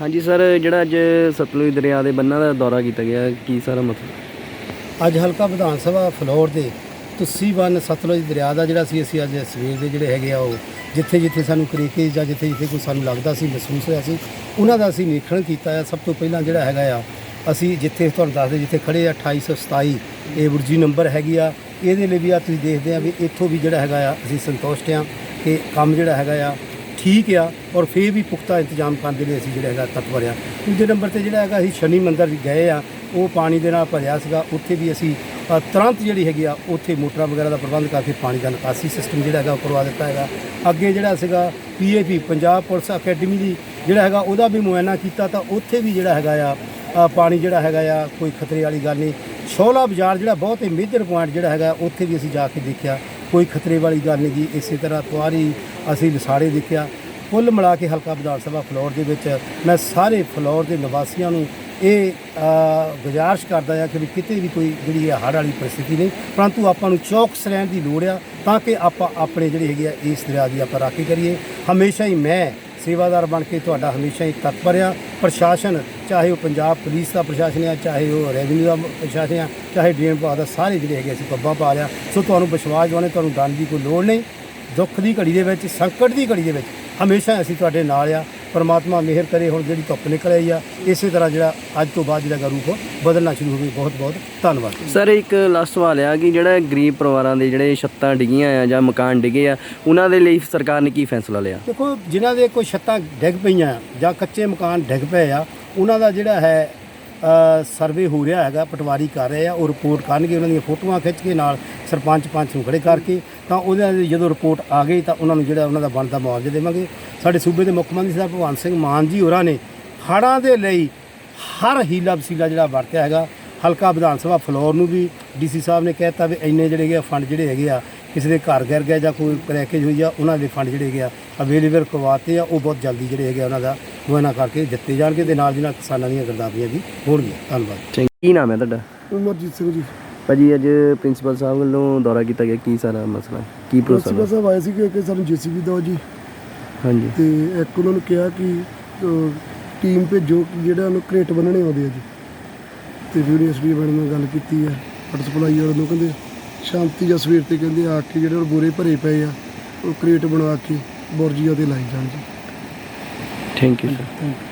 ਹਾਂਜੀ ਸਰ, ਜਿਹੜਾ ਅੱਜ ਸਤਲੁਜ ਦਰਿਆ ਦੇ ਬੰਨਾਂ ਦਾ ਦੌਰਾ ਕੀਤਾ ਗਿਆ, ਕੀ ਸਾਰਾ ਮਤਲਬ? ਅੱਜ ਹਲਕਾ ਵਿਧਾਨ ਸਭਾ ਫਲੋਰ ਦੇ ਤੁਸੀਂ ਬੰਨ ਸਤਲੁਜ ਦਰਿਆ ਦਾ ਜਿਹੜਾ ਸੀ, ਅਸੀਂ ਅੱਜ ਸਵੇਰ ਦੇ ਜਿਹੜੇ ਹੈਗੇ ਆ ਉਹ ਜਿੱਥੇ ਜਿੱਥੇ ਸਾਨੂੰ ਕਰੀਕੇ ਜਾਂ ਜਿੱਥੇ ਜਿੱਥੇ ਕੋਈ ਸਾਨੂੰ ਲੱਗਦਾ ਸੀ, ਮਹਿਸੂਸ ਹੋਇਆ ਸੀ, ਉਹਨਾਂ ਦਾ ਅਸੀਂ ਨਿਰੀਖਣ ਕੀਤਾ ਆ। ਸਭ ਤੋਂ ਪਹਿਲਾਂ ਜਿਹੜਾ ਹੈਗਾ ਆ, ਅਸੀਂ ਜਿੱਥੇ ਤੁਹਾਨੂੰ ਦੱਸਦੇ, ਜਿੱਥੇ ਖੜੇ ਆ 2827 ਇਹ ਬੁਰਜੀ ਨੰਬਰ ਹੈਗੀ ਆ। ਇਹਦੇ ਲਈ ਵੀ ਆ ਤੁਸੀਂ ਦੇਖਦੇ ਆ ਵੀ ਇੱਥੋਂ ਵੀ ਜਿਹੜਾ ਹੈਗਾ ਆ, ਅਸੀਂ ਸੰਤੁਸ਼ਟ ਆ ਕਿ ਕੰਮ ਜਿਹੜਾ ਹੈਗਾ ਆ ਠੀਕ ਆ ਔਰ ਫੇਰ ਵੀ ਪੁਖਤਾ ਇੰਤਜ਼ਾਮ ਕਰਨ ਦੇ ਲਈ ਅਸੀਂ ਜਿਹੜਾ ਹੈਗਾ ਤਤਪਰ ਆ ਦੂਜੇ ਨੰਬਰ ਤੇ ਜਿਹੜਾ ਹੈਗਾ ਅਸੀਂ ਸ਼ਨੀ ਮੰਦਰ ਗਏ ਆ, ਉਹ ਪਾਣੀ ਦੇ ਨਾਲ ਭਰਿਆ ਸੀਗਾ। ਉੱਥੇ ਵੀ ਅਸੀਂ ਤੁਰੰਤ ਜਿਹੜੀ ਹੈਗੀ ਆ, ਉੱਥੇ ਮੋਟਰਾਂ ਵਗੈਰਾ ਦਾ ਪ੍ਰਬੰਧ ਕਰਕੇ ਪਾਣੀ ਦਾ ਨਿਕਾਸੀ ਸਿਸਟਮ ਜਿਹੜਾ ਹੈਗਾ ਉਹ ਕਰਵਾ ਦਿੱਤਾ ਹੈਗਾ। ਅੱਗੇ ਜਿਹੜਾ ਸੀਗਾ ਪੀਏਪੀ ਪੰਜਾਬ ਪੁਲਿਸ ਅਕੈਡਮੀ ਦੀ ਜਿਹੜਾ ਹੈਗਾ, ਉਹਦਾ ਵੀ ਮੁਆਇਨਾ ਕੀਤਾ ਤਾਂ ਉੱਥੇ ਵੀ ਜਿਹੜਾ ਹੈਗਾ ਆ ਪਾਣੀ ਜਿਹੜਾ ਹੈਗਾ ਆ, ਕੋਈ ਖਤਰੇ ਵਾਲੀ ਗੱਲ ਨਹੀਂ। ਸ਼ੋਲਾ ਬਾਜ਼ਾਰ ਜਿਹੜਾ ਬਹੁਤ ਹੀ ਮੇਜਰ ਪੁਆਇੰਟ ਜਿਹੜਾ ਹੈਗਾ, ਉੱਥੇ ਵੀ ਅਸੀਂ ਜਾ ਕੇ ਦੇਖਿਆ। ਕੋਈ ਖਤਰੇ ਵਾਲੀ ਗੱਲ ਨਹੀਂ ਜੀ। ਇਸੇ ਤਰ੍ਹਾਂ ਤੁਆਰੀ ਅਸੀਂ ਲਸਾੜੇ ਦੇਖਿਆ। ਕੁੱਲ ਮਿਲਾ ਕੇ ਹਲਕਾ ਵਿਧਾਨ ਸਭਾ ਫਲੋਰ ਦੇ ਵਿੱਚ ਮੈਂ ਸਾਰੇ ਫਲੋਰ ਦੇ ਨਿਵਾਸੀਆਂ ਨੂੰ ਇਹ ਗੁਜ਼ਾਰਿਸ਼ ਕਰਦਾ ਆ ਕਿ ਵੀ ਕਿਤੇ ਵੀ ਕੋਈ ਜਿਹੜੀ ਹੈ ਹੜ੍ਹ ਵਾਲੀ ਪਰਿਸਥਿਤੀ ਨਹੀਂ, ਪਰੰਤੂ ਆਪਾਂ ਨੂੰ ਚੌਕਸ ਰਹਿਣ ਦੀ ਲੋੜ ਆ ਤਾਂ ਕਿ ਆਪਾਂ ਆਪਣੇ ਜਿਹੜੇ ਹੈਗੇ ਆ ਇਸ ਦਰਿਆ ਦੀ ਆਪਾਂ ਰਾਖੀ ਕਰੀਏ। ਹਮੇਸ਼ਾ ਹੀ ਮੈਂ ਸੇਵਾਦਾਰ ਬਣ ਕੇ ਤੁਹਾਡਾ ਹਮੇਸ਼ਾ ਹੀ ਤਤਪਰ ਆ ਪ੍ਰਸ਼ਾਸਨ, ਚਾਹੇ ਉਹ ਪੰਜਾਬ ਪੁਲਿਸ ਦਾ ਪ੍ਰਸ਼ਾਸਨ ਆ, ਚਾਹੇ ਉਹ ਰੈਵਨਿਊ ਦਾ ਪ੍ਰਸ਼ਾਸਨ ਆ, ਚਾਹੇ ਡੀਐਮ ਵਿਭਾਗ ਦਾ, ਸਾਰੇ ਜਿਹੜੇ ਹੈਗੇ ਅਸੀਂ ਪੱਬਾਂ ਪਾ ਲਿਆ। ਸੋ ਤੁਹਾਨੂੰ ਵਿਸ਼ਵਾਸ ਦਿਵਾਉਣੇ, ਤੁਹਾਨੂੰ ਡਰਨ ਦੀ ਕੋਈ ਲੋੜ ਨਹੀਂ। ਦੁੱਖ ਦੀ ਘੜੀ ਦੇ ਵਿੱਚ, ਸੰਕਟ ਦੀ ਘੜੀ ਦੇ ਵਿੱਚ, ਹਮੇਸ਼ਾ ਅਸੀਂ ਤੁਹਾਡੇ ਨਾਲ ਆ। ਪਰਮਾਤਮਾ ਮਿਹਰ ਕਰੇ ਹੁਣ ਜਿਹੜੀ ਧੁੱਪ ਨਿਕਲ ਆਈ ਆ ਇਸੇ ਤਰ੍ਹਾਂ ਜਿਹੜਾ ਅੱਜ ਤੋਂ ਬਾਅਦ ਜਿਹੜਾ ਰੂਪ ਬਦਲਣਾ ਸ਼ੁਰੂ ਹੋਵੇ ਬਹੁਤ ਬਹੁਤ ਧੰਨਵਾਦ। ਸਰ ਇੱਕ ਲਾਸਟ ਸਵਾਲ ਆ ਕਿ ਜਿਹੜਾ ਗਰੀਬ ਪਰਿਵਾਰਾਂ ਦੇ ਜਿਹੜੇ ਛੱਤਾਂ ਡਿੱਗੀਆਂ ਆ ਜਾਂ ਮਕਾਨ ਡਿੱਗੇ ਆ ਉਹਨਾਂ ਦੇ ਲਈ ਸਰਕਾਰ ਨੇ ਕੀ ਫੈਸਲਾ ਲਿਆ? ਦੇਖੋ ਜਿਨ੍ਹਾਂ ਦੇ ਕੋਈ ਛੱਤਾਂ ਡਿੱਗ ਪਈਆਂ ਜਾਂ ਕੱਚੇ ਮਕਾਨ ਡਿੱਗ ਪਏ ਆ ਉਹਨਾਂ ਦਾ ਜਿਹੜਾ ਹੈ ਸਰਵੇ ਹੋ ਰਿਹਾ ਹੈਗਾ ਪਟਵਾਰੀ ਕਰ ਰਹੇ ਆ ਉਹ ਰਿਪੋਰਟ ਕਰਨਗੇ ਉਹਨਾਂ ਦੀਆਂ ਫੋਟੋਆਂ ਖਿੱਚ ਕੇ ਨਾਲ ਸਰਪੰਚ ਪੰਚ ਨੂੰ ਖੜੇ ਕਰਕੇ ਤਾਂ ਉਹਦੇ ਦੀ ਜਦੋਂ ਰਿਪੋਰਟ ਆ ਗਈ ਤਾਂ ਉਹਨਾਂ ਨੂੰ ਜਿਹੜਾ ਉਹਨਾਂ ਦਾ ਬਣਦਾ ਮੁਆਵਜ਼ਾ ਦੇਵਾਂਗੇ। ਸਾਡੇ ਸੂਬੇ ਦੇ ਮੁੱਖ ਮੰਤਰੀ ਸਾਹਿਬ ਭਗਵੰਤ ਸਿੰਘ ਮਾਨ ਜੀ ਹੋਰਾਂ ਨੇ ਹੜ੍ਹਾਂ ਦੇ ਲਈ ਹਰ ਹੀਲਾ ਵਸੀਲਾ ਜਿਹੜਾ ਵਰਤਿਆ ਹੈਗਾ। ਹਲਕਾ ਵਿਧਾਨ ਸਭਾ ਫਲੋਰ ਨੂੰ ਵੀ ਡੀਸੀ ਸਾਹਿਬ ਨੇ ਕਹਿਤਾ ਵੀ ਇੰਨੇ ਜਿਹੜੇ ਆ ਫੰਡ ਜਿਹੜੇ ਹੈਗੇ ਆ ਕਿਸੇ ਦੇ ਘਰ ਗਿਰ ਗਿਆ ਜਾਂ ਕੋਈ ਕਰੈਕੇਜ ਹੋਈ ਆ ਉਹਨਾਂ ਦੇ ਫੰਡ ਜਿਹੜੇ ਹੈਗੇ ਆ ਅਵੇਲੇਬਲ ਕਰਵਾਤੇ ਆ ਉਹ ਬਹੁਤ ਜਲਦੀ ਜਿਹੜੇ ਹੈਗੇ ਆ ਉਹਨਾਂ ਦਾ ਮੁਆਇਨਾ ਕਰਕੇ ਦਿੱਤੇ ਜਾਣਗੇ ਤੇ ਨਾਲ ਦੀ ਨਾਲ ਕਿਸਾਨਾਂ ਦੀਆਂ ਗਰਦਾਵਰੀਆਂ ਵੀ ਹੋਣਗੀਆਂ। ਧੰਨਵਾਦ। ਠੀਕ ਕੀ ਨਾਮ ਹੈ ਤੁਹਾਡਾ? ਉਮਰਜੀਤ ਸਿੰਘ ਜੀ। ਭਾਜੀ ਅੱਜ ਪ੍ਰਿੰਸੀਪਲ ਸਾਹਿਬ ਵੱਲੋਂ ਦੌਰਾ ਕੀਤਾ ਗਿਆ ਕੀ ਸਾਰਾ ਮਸਲਾ ਕੀ ਪ੍ਰਿੰਸੀਪਲ ਪ੍ਰੋਸੈਸ ਸਾਹਿਬ ਆਏ ਸੀ ਕਿ ਸਾਨੂੰ ਜੀਸੀਬੀ ਦਿਓ ਜੀ। ਹਾਂਜੀ। ਤੇ ਇੱਕ ਉਹਨਾਂ ਨੂੰ ਕਿਹਾ ਕਿ ਟੀਮ ਭੇਜੋ ਜਿਹੜਾ ਉਹਨੂੰ ਕ੍ਰੇਟ ਬੰਨਣੇ ਆਉਂਦੇ ਆ ਜੀ। ਤੇ ਐਸਡੀ ਬਣ ਨਾਲ ਗੱਲ ਕੀਤੀ ਆ ਵਾਟਰ ਸਪਲਾਈ ਵਾਲਿਆਂ ਨੂੰ ਕਹਿੰਦੇ ਸ਼ਾਂਤੀ ਜਾਂ ਸਵੇਰ ਤੇ ਕਹਿੰਦੇ ਆ ਕੇ ਜਿਹੜੇ ਉਹ ਬੋਰੇ ਭਰੇ ਪਏ ਆ ਉਹ ਕ੍ਰੇਟ ਬਣਾ ਕੇ ਬੁਰਜੀਆਂ ਤੇ ਲਾਈ ਜਾਣ ਜੀ। Thank you sir thank you